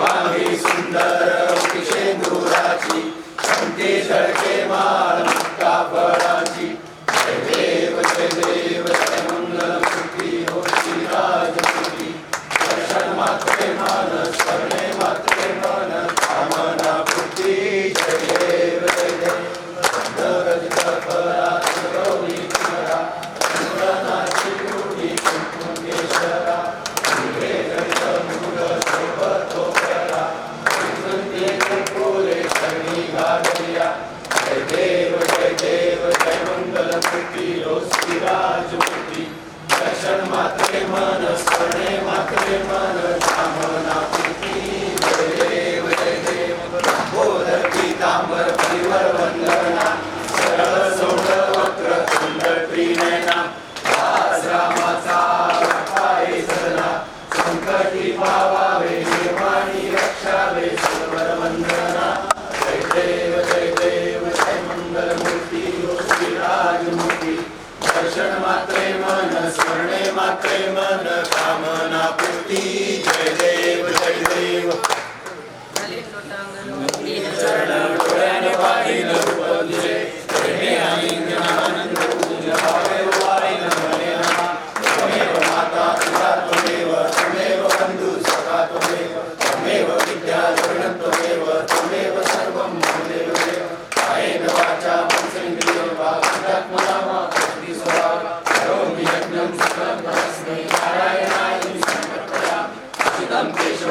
वांगी सुंदर उठे धुराची झळके मा मन सणे मात्रे मन जामना प्रीती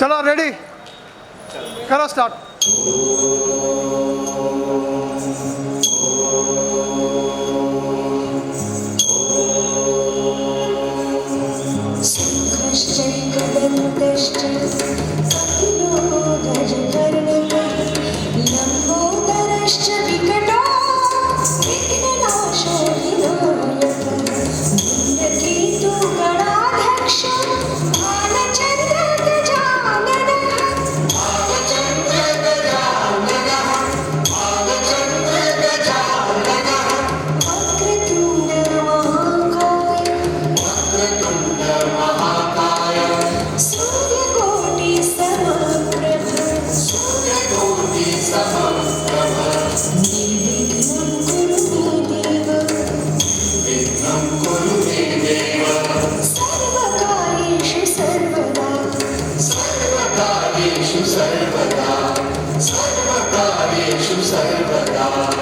चलो रेडी करो स्टार्ट शङ्कर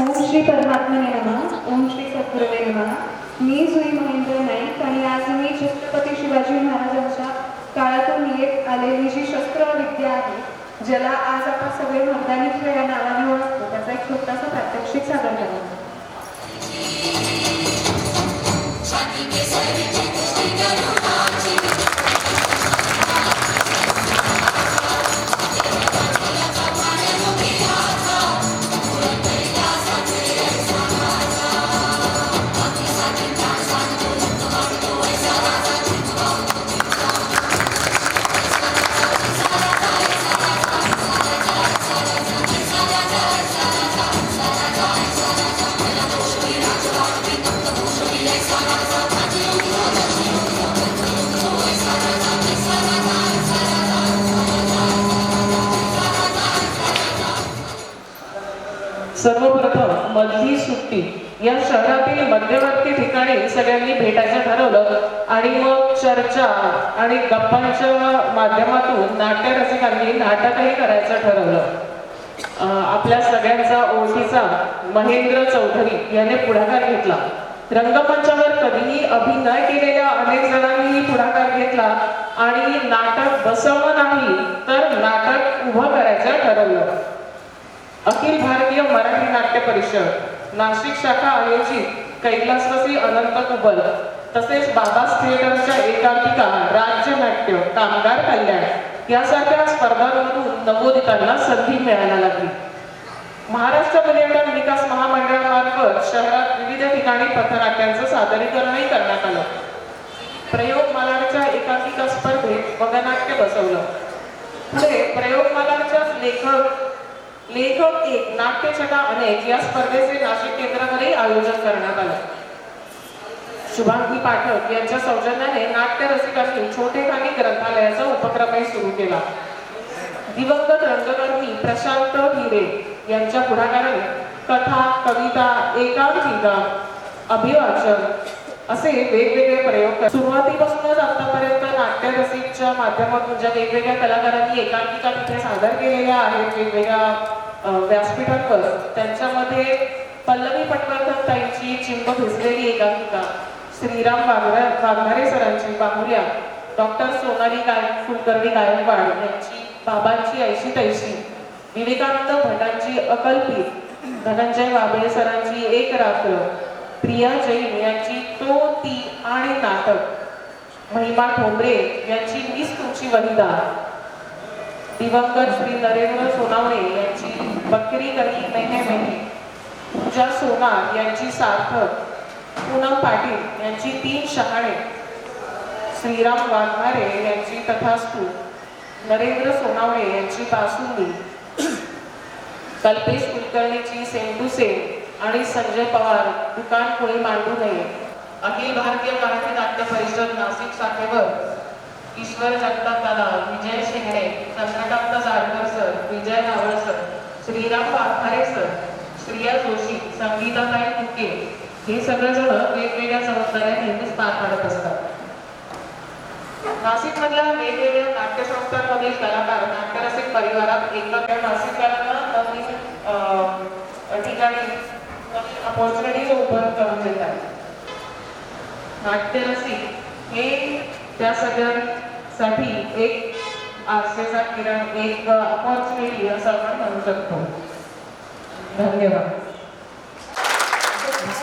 Om Shri परमात्मने नमः. ओम श्री सद्गुरवे नमः. मी सुई महेंद्र नाईक आणि आज मी छत्रपती शिवाजी महाराजांच्या काळातून येत आलेली जी शस्त्र विद्या आहे ज्याला आज आपण सगळे मर्दानी खेळ या नावाने ओळखतो. त्याचा एक छोटासा प्रात्यक्षिक सादर करणार ही सुट्टी. या शहरातील मध्यवर्ती ठिकाणी सगळ्यांनी भेटायचं ठरवलं आणि मग चर्चा आणि गप्पांच्या माध्यमातून नाट्य रसिकांनी नाटकही करायचं ठरवलं. आपल्या सगळ्यांचा ओळखीचा महेंद्र चौधरी याने पुढाकार घेतला. रंगमंचावर कधीही अभिनय केलेल्या अनेक जणांनी पुढाकार घेतला आणि नाटक बसवलं नाही तर नाटक उभं करायचं ठरवलं. अखिल भारतीय मराठी नाट्य परिषद. नाशिक शाखा आयोजित कैलासवासी अनंत कुबल तसेच बाबास थिएटरच्या एकांकिका राज्य नाट्य कामगार कल्याण यासारख्या स्पर्धांमधून नवोदितांना संधी मिळायला लागली. महाराष्ट्र पर्यटन विकास महामंडळामार्फत शहरात विविध ठिकाणी पथनाट्यांचं सादरीकरणही करण्यात आलं. प्रयोगमालांच्या एकांकिका स्पर्धेत वगनाट्य बसवलं. पुढे प्रयोगमालांच्या लेखक लेखक एक नाट्यछटा अनेक या स्पर्धेचे नाशिक केंद्रामध्ये आयोजन करण्यात आलं. शुभांगी पाठक यांच्या सौजन्याने नाट्य रसिकांनी छोटेखानी ग्रंथालयाचा उपक्रमही सुरू केला. दिवंगत रंगकर्मी प्रशांत हिरे यांच्या पुढाकाराने कथा कविता एकांकिका अभिवाचन असे वेगवेगळे प्रयोग सुरुवातीपासूनच आतापर्यंत नाट्य रसिकच्या माध्यमातून ज्या वेगवेगळ्या कलाकारांनी एकांकिका तिथे सादर केलेल्या आहेत वेगवेगळ्या व्यासपीठांवर त्यांच्यामध्ये पल्लवी पटवर्धन ताईंची चिंब भिजलेली एकांकिका श्रीराम वाघरा वाघमारे सरांची बाहुल्या डॉक्टर सोनाली गाय कुलकर्णी गायकवाड यांची बाबांची ऐशी तैशी विवेकानंद भटांची अकल्पित धनंजय वाबळे सरांची एक रात्र प्रिया जैन यांची तो ती आणि नाटक महिमा ठोंबरे यांची मीच तुमची वनिता. दिवंगत श्री नरेंद्र सोनावणे यांची बकरी करी मेहे मेहे पूजा सोना यांची सार्थक. पूनम पाटील यांची तीन शहाणे. श्रीराम वाघमारे यांची तथास्तू. नरेंद्र सोनावणे यांची बासुंदी. कल्पेश कुलकर्णीची सेंडुसे आणि संजय पवार दुकान कोळी मांडू नये. अखिल भारतीय मराठी नाट्य परिषद नाशिक शाखेवर ईश्वर जगताप दादा Vijay Shengde Chandrakant Jadkar sir Vijay Naval sir Shriram Waghmare sir Shriya Joshi संगीताताई Tuke हे सगळेजण वेगवेगळ्या जबाबदाऱ्या नेहमीच पार पाडत असतात. नाशिकमधल्या वेगवेगळ्या नाट्यसंस्थांमधील कलाकार नाट्यरसिक परिवारात एकत्र नाशिककरांना नवीन ठिकाणी अपॉर्च्युनिटीज उपलब्ध करून देतात. नाट्यरसिक हे त्या सगळ्यांसाठी एक आशेचा किरण एक अपॉर्च्युनिटी असं आपण म्हणू शकतो. धन्यवाद.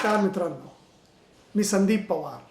नमस्कार मित्रांनो. मी संदीप पवार.